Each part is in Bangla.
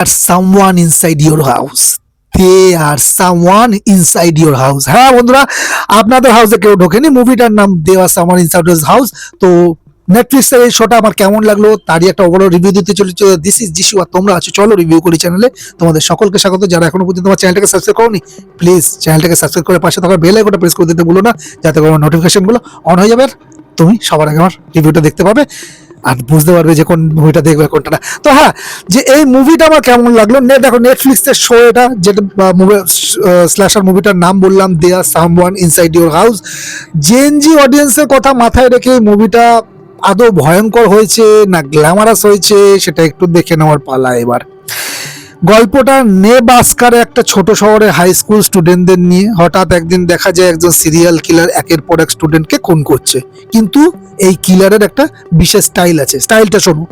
Are someone inside your house they are someone inside your house হ্যাঁ বন্ধুরা, আপনাদের হাউসে কেউ ঢোকেনি মুভিটার নাম they are someone inside your house তো নেটফ্লিক্সের এই শোটা আমার কেমন লাগল, তারই একটা ওভারঅল রিভিউ দিতে চলেছে। দিস ইজ জিসু আর তোমরা আছো, চলো রিভিউ করি চ্যানেলে তোমাদের সকলকে স্বাগত, যারা এখনও পর্যন্ত আমার চ্যানেলটাকে সাবস্ক্রাইব করোনি প্লিজ চ্যানেলটাকে সাবস্ক্রাইব করে পাশে থাকা বেল আইকনটা প্রেস করে দিতে ভুলো না, যাতে করে আমার নোটিফিকেশনগুলো অন হয়ে যাবে। তুমি সবার আগে আমার রিভিউটা দেখতে পাবে। আর বুঝতে পারবে যে কোন মুভিটা দেখবে, কোনটা না। তো হ্যাঁ যে এই মুভিটা আমার কেমন লাগল? নেট দেখো নেটফ্লিক্সের শো এটা, যেটা মুভি স্ল্যাশার মুভিটার নাম বললাম there someone inside your house Gen Z অডিয়েন্সের কথা মাথায় রেখে এই মুভিটা আদৌ ভয়ঙ্কর হয়েছে না গ্ল্যামারাস হয়েছে, সেটা একটু দেখে নেওয়ার পালা এবার। গল্পটা নেবাস্কারে একটা ছোট শহরে হাই স্কুল স্টুডেন্টদের নিয়ে। হঠাৎ একদিন দেখা যায় একজন সিরিয়াল কিলার একের পর এক স্টুডেন্টকে খুন করছে। কিন্তু এই কিলারের একটা বিশেষ স্টাইল আছে। স্টাইলটা শোনো।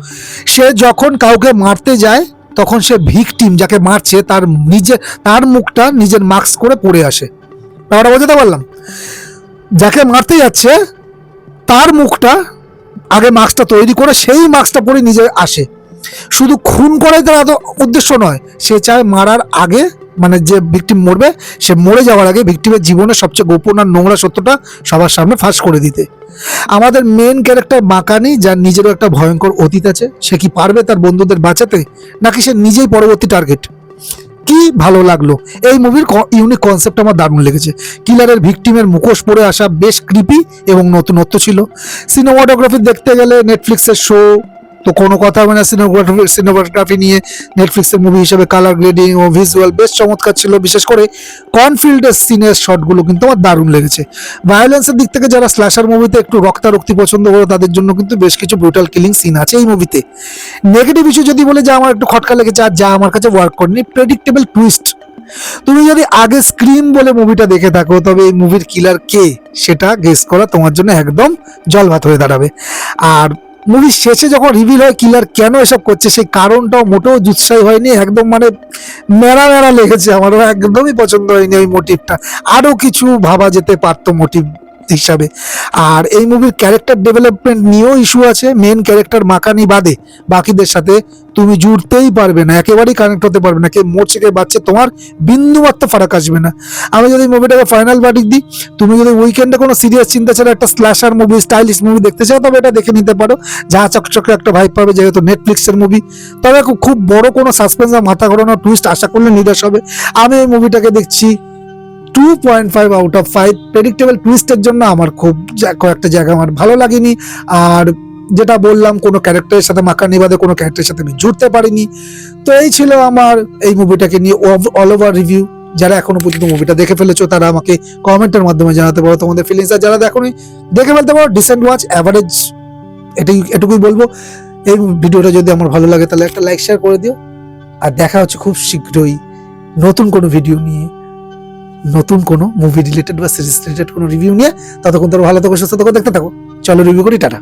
সে যখন কাউকে মারতে যায়, তখন সে ভিকটিম যাকে মারছে, তার নিজে, তার মুখটা নিজের মাস্ক করে পড়ে আসে। ব্যাপারটা বোঝাতে পারলাম? যাকে মারতে যাচ্ছে, তার মুখটা আগে মাস্কটা তৈরি করে, সেই মাস্কটা পরে নিজে আসে। শুধু খুন করাই তার উদ্দেশ্য নয়, সে চায় মারার আগে মানে যে ভিকটিম মরবে, সে মরে যাওয়ার আগে ভিকটিমের জীবনের সবচেয়ে গোপন আর নোংরা সত্যটা সবার সামনে ফাঁস করে দিতে। আমাদের মেন ক্যারেক্টার মাকানি, যার নিজেরও একটা ভয়ঙ্কর অতীত আছে, সে কি পারবে তার বন্ধুদের বাঁচাতে, নাকি সে নিজেই পরবর্তী টার্গেট কি ভালো লাগল? এই মুভির ইউনিক কনসেপ্ট আমার দারুণ লেগেছে। কিলারের ভিকটিমের মুখোশ পরে আসা বেশ ক্রিপি এবং নতুনত্ব ছিল। সিনেমাটোগ্রাফি দেখতে গেলে নেটফ্লিক্সের শো তো কোনো কথা হবে না সিনেমাটোগ্রাফি সিনেমাটোগ্রাফি নিয়ে নেটফ্লিক্সের মুভি হিসেবে কালার গ্রেডিং ও ভিজুয়াল বেশ চমৎকার ছিল। বিশেষ করে কনফিল্ডের সিনের শটগুলো কিন্তু আমার দারুণ লেগেছে। ভায়োলেন্সের দিক থেকে যারা স্ল্যাশার মুভিতে একটু রক্তারক্তি পছন্দ করে, তাদের জন্য কিন্তু বেশ কিছু ব্রুটাল কিলিং সিন আছে এই মুভিতে নেগেটিভ ইস্যু যদি বলে যে, আমার একটু খটকা লেগেছে, আর যা আমার কাছে ওয়ার্ক করেনি প্রেডিক্টেবল টুইস্ট তুমি যদি আগে স্ক্রিন বলে মুভিটা দেখে থাকো, তবে এই মুভির কিলার কে? সেটা গেস করা তোমার জন্য একদম জলভাত হয়ে দাঁড়াবে। আর মুভির শেষে যখন রিভিল হয় কিলার কেন এসব করছে, সেই কারণটাও মোটেও জুৎসাই হয়নি, একদম মানে মেরা মেরা লেগেছে আমারও, একদমই পছন্দ হয়নি ওই মোটিভটা আরও কিছু ভাবা যেতে পারতো মোটিভ হিসাবে। আর এই মুভির ক্যারেক্টার ডেভেলপমেন্ট নিয়েও ইস্যু আছে মেন ক্যারেক্টার মাকানি বাদে। বাকিদের সাথে তুমি জুড়তেই পারবে না, একেবারেই কানেক্ট হতে পারবে না, কে মরছে, কে বাচ্চা তোমার বিন্দুমাত্র ফারাক আসবে না। আমি যদি মুভিটাকে ফাইনাল বাটিক দিই, তুমি যদি উইকেন্ডে কোনো সিরিয়াস চিন্তা ছাড়া একটা স্ল্যাশার মুভি স্টাইলিশ মুভি দেখতে চাও, তবে এটা দেখে নিতে পারো। যা চকচকে একটা ভাইব পাবে, যেহেতু নেটফ্লিক্সের মুভি তবে খুব- বড় কোনো সাসপেন্স বা মাথা ঘোরানো টুইস্ট আশা করলে নিরাশ হবে। আমি এই মুভিটাকে দেখছি two point five out of five predictable টুইস্টের জন্য আমার খুব কয়েকটা জায়গা আমার ভালো লাগেনি। আর যেটা বললাম, কোনো ক্যারেক্টারের সাথে মাখা নিবাদে কোনো ক্যারেক্টারের সাথে আমি জুড়তে পারিনি। তো এই ছিল আমার এই মুভিটাকে নিয়ে অল ওভার রিভিউ যারা এখনও পর্যন্ত মুভিটা দেখে ফেলেছো, তারা আমাকে কমেন্টের মাধ্যমে জানাতে পারো। তোমাদের ফিলিংস আর যারা দেখোনি, দেখে ফেলতে পারো। ডিসেন্ট ওয়াচ অ্যাভারেজ এটাই, এটুকুই বলব। এই ভিডিওটা যদি আমার ভালো লাগে, তাহলে একটা লাইক শেয়ার করে দিও। আর দেখা হচ্ছে খুব শীঘ্রই নতুন কোনো ভিডিও নিয়ে। নতুন কোনো মুভি রিলেটেড বা সিরিজ রিলেটেড কোনো রিভিউ নিয়ে, ততক্ষণ তোর ভালো থাকো, সুস্থ থাকো, দেখতে থাকো। চলো রিভিউ করি, টাটা।